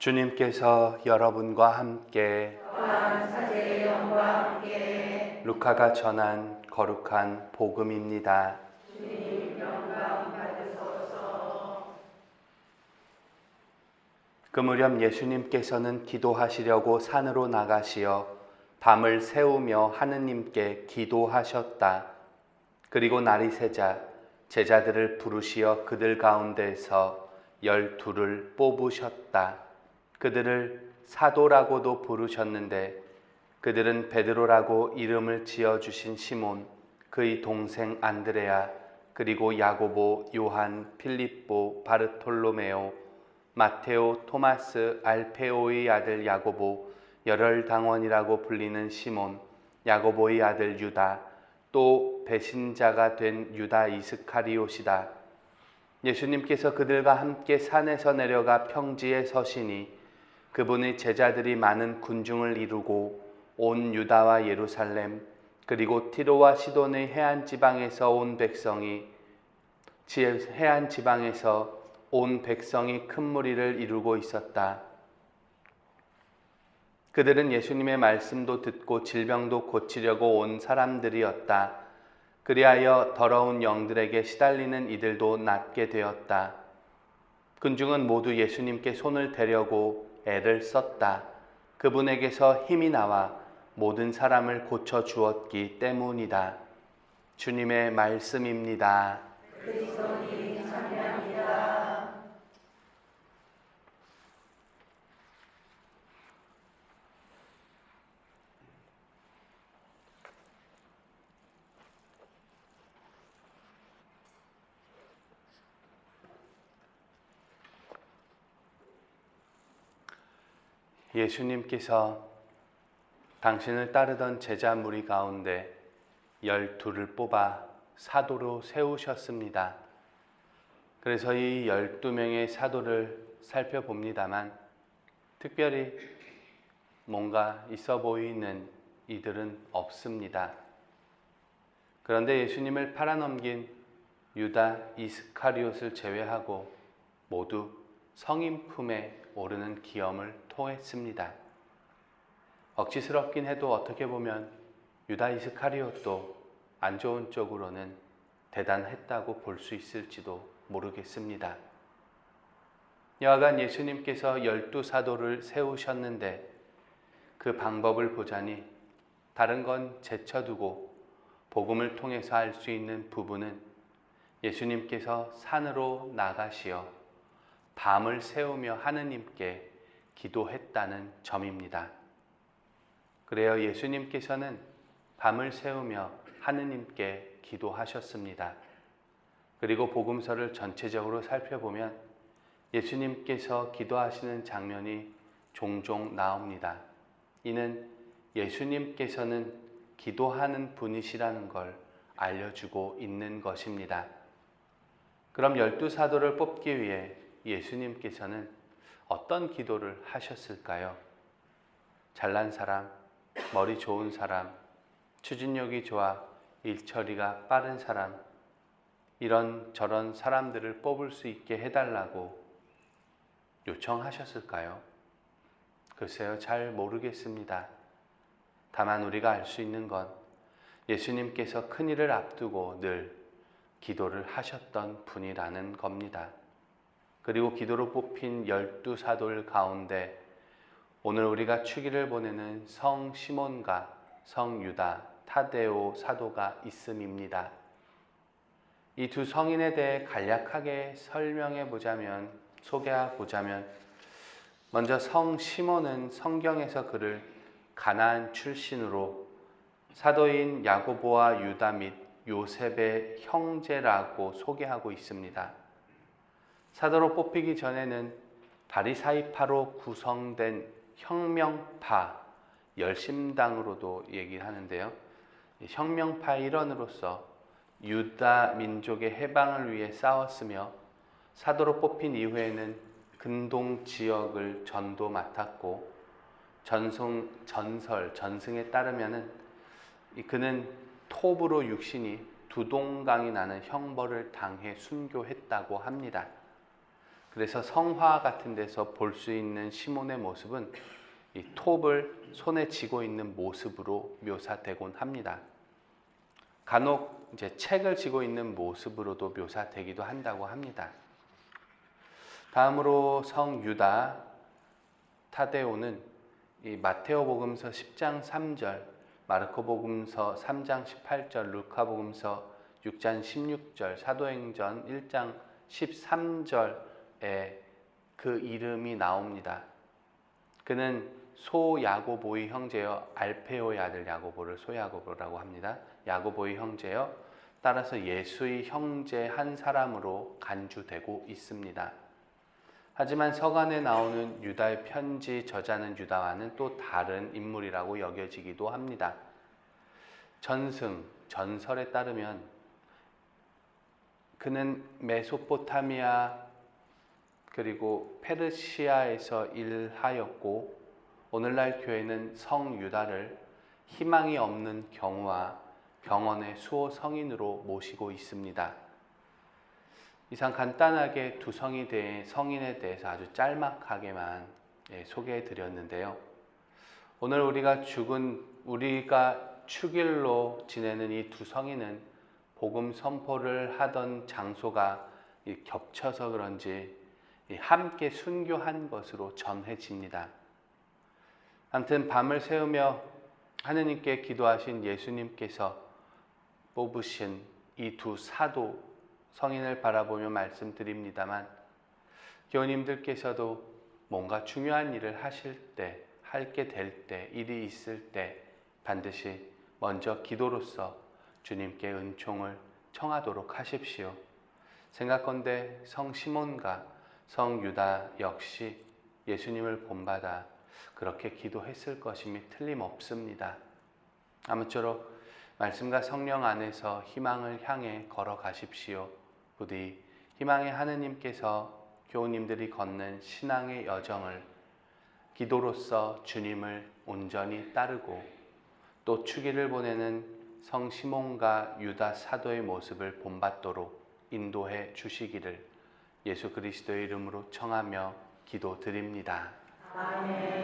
주님께서 여러분과 함께 루카가 전한 거룩한 복음입니다. 그 무렵 예수님께서는 기도하시려고 산으로 나가시어 밤을 새우며 하느님께 기도하셨다. 그리고 날이 새자 제자들을 부르시어 그들 가운데서 열두를 뽑으셨다. 그들을 사도라고도 부르셨는데 그들은 베드로라고 이름을 지어 주신 시몬, 그의 동생 안드레아, 그리고 야고보, 요한, 필립보, 바르톨로메오, 마테오, 토마스, 알페오의 아들 야고보, 열혈 당원이라고 불리는 시몬, 야고보의 아들 유다, 또 배신자가 된 유다 이스카리옷이다. 예수님께서 그들과 함께 산에서 내려가 평지에 서시니 그분의 제자들이 많은 군중을 이루고 온 유다와 예루살렘 그리고 티로와 시돈의 해안 지방에서 온 백성이 해안 지방에서 온 백성이 큰 무리를 이루고 있었다. 그들은 예수님의 말씀도 듣고 질병도 고치려고 온 사람들이었다. 그리하여 더러운 영들에게 시달리는 이들도 낫게 되었다. 군중은 모두 예수님께 손을 대려고 애를 썼다. 그분에게서 힘이 나와 모든 사람을 고쳐 주었기 때문이다. 주님의 말씀입니다. 예수님께서 당신을 따르던 제자 무리 가운데 열두를 뽑아 사도로 세우셨습니다. 그래서 이 열두 명의 사도를 살펴봅니다만 특별히 뭔가 있어 보이는 이들은 없습니다. 그런데 예수님을 팔아넘긴 유다 이스카리옷을 제외하고 모두 성인 품에 오르는 기염을 토했습니다. 억지스럽긴 해도 어떻게 보면 유다 이스카리옷도 안 좋은 쪽으로는 대단했다고 볼 수 있을지도 모르겠습니다. 여하간 예수님께서 열두 사도를 세우셨는데 그 방법을 보자니 다른 건 제쳐두고 복음을 통해서 할 수 있는 부분은 예수님께서 산으로 나가시어 밤을 새우며 하느님께 기도했다는 점입니다. 그래요. 예수님께서는 밤을 새우며 하느님께 기도하셨습니다. 그리고 복음서를 전체적으로 살펴보면 예수님께서 기도하시는 장면이 종종 나옵니다. 이는 예수님께서는 기도하는 분이시라는 걸 알려주고 있는 것입니다. 그럼 열두 사도를 뽑기 위해 예수님께서는 어떤 기도를 하셨을까요? 잘난 사람, 머리 좋은 사람, 추진력이 좋아 일처리가 빠른 사람, 이런 저런 사람들을 뽑을 수 있게 해달라고 요청하셨을까요? 글쎄요, 잘 모르겠습니다. 다만 우리가 알 수 있는 건 예수님께서 큰 일을 앞두고 늘 기도를 하셨던 분이라는 겁니다. 그리고 기도로 뽑힌 열두 사도를 가운데 오늘 우리가 추기를 보내는 성 시몬과 성 유다, 타데오 사도가 있음입니다. 이 두 성인에 대해 간략하게 설명해 보자면, 소개해 보자면, 먼저 성 시몬은 성경에서 그를 가나안 출신으로 사도인 야고보와 유다 및 요셉의 형제라고 소개하고 있습니다. 사도로 뽑히기 전에는 바리사이파로 구성된 혁명파 열심당으로도 얘기를 하는데요. 혁명파 일원으로서 유다 민족의 해방을 위해 싸웠으며 사도로 뽑힌 이후에는 근동 지역을 전도 맡았고 전송 전설 전승에 따르면은 그는 톱으로 육신이 두동강이 나는 형벌을 당해 순교했다고 합니다. 그래서 성화 같은 데서 볼 수 있는 시몬의 모습은 이 톱을 손에 쥐고 있는 모습으로 묘사되곤 합니다. 간혹 이제 책을 쥐고 있는 모습으로도 묘사되기도 한다고 합니다. 다음으로 성 유다 타데오는 이 마테오 복음서 10장 3절, 마르코 복음서 3장 18절, 루카 복음서 6장 16절, 사도행전 1장 13절에 그 이름이 나옵니다. 그는 소 야고보의 형제여 알페오의 아들 야고보를 소 야고보라고 합니다. 야고보의 형제여 따라서 예수의 형제 한 사람으로 간주되고 있습니다. 하지만 서간에 나오는 유다의 편지 저자는 유다와는 또 다른 인물이라고 여겨지기도 합니다. 전승, 전설에 따르면 그는 메소포타미아 그리고 페르시아에서 일하였고 오늘날 교회는 성 유다를 희망이 없는 경우와 병원의 수호 성인으로 모시고 있습니다. 이상 간단하게 두 성이 대해 성인에 대해서 아주 짤막하게만 예, 소개해 드렸는데요. 오늘 우리가 죽은 우리가 축일로 지내는 이 두 성인은 복음 선포를 하던 장소가 이 겹쳐서 그런지 이 함께 순교한 것으로 전해집니다. 아무튼 밤을 새우며 하느님께 기도하신 예수님께서 뽑으신 이 두 사도 성인을 바라보며 말씀드립니다만 교우님들께서도 뭔가 중요한 일을 하실 때, 할게 될 때, 일이 있을 때 반드시 먼저 기도로서 주님께 은총을 청하도록 하십시오. 생각건대 성 시몬과 성 유다 역시 예수님을 본받아 그렇게 기도했을 것임이 틀림없습니다. 아무쪼록 말씀과 성령 안에서 희망을 향해 걸어가십시오. 부디 희망의 하느님께서 교우님들이 걷는 신앙의 여정을 기도로서 주님을 온전히 따르고 또 추기를 보내는 성 시몬과 유다 사도의 모습을 본받도록 인도해 주시기를 예수 그리스도의 이름으로 청하며 기도드립니다.